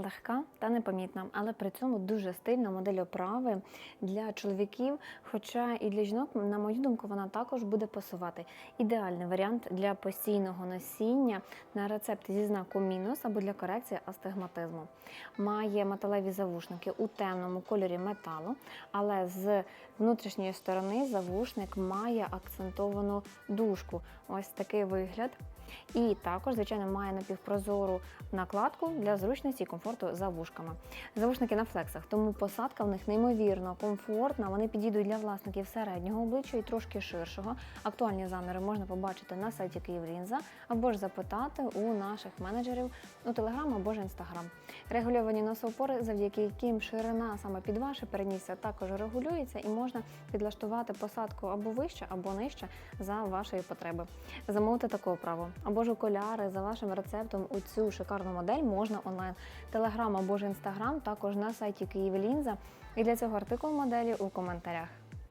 Легка та непомітна, але при цьому дуже стильна модель оправи для чоловіків. Хоча і для жінок, на мою думку, вона також буде пасувати. Ідеальний варіант для постійного носіння на рецепт зі знаком мінус або для корекції астигматизму. Має металеві завушники у темному кольорі металу, але з внутрішньої сторони завушник має акцентовану дужку. Ось такий вигляд. І також, звичайно, має напівпрозору накладку для зручності і комфорту за вушками. Завушники на флексах, тому посадка в них неймовірно комфортна. Вони підійдуть для власників середнього обличчя і трошки ширшого. Актуальні заміри можна побачити на сайті Київлінза або ж запитати у наших менеджерів у Телеграм або ж Інстаграм. Регульовані носоупори, завдяки яким ширина саме під ваше перенісся також регулюється і можна підлаштувати посадку або вище, або нижче за вашої потреби. Замовити таку оправу або ж окуляри за вашим рецептом у цю шикарну модель можна онлайн. Телеграм або ж інстаграм також на сайті Київлінза. І для цього артикул моделі у коментарях.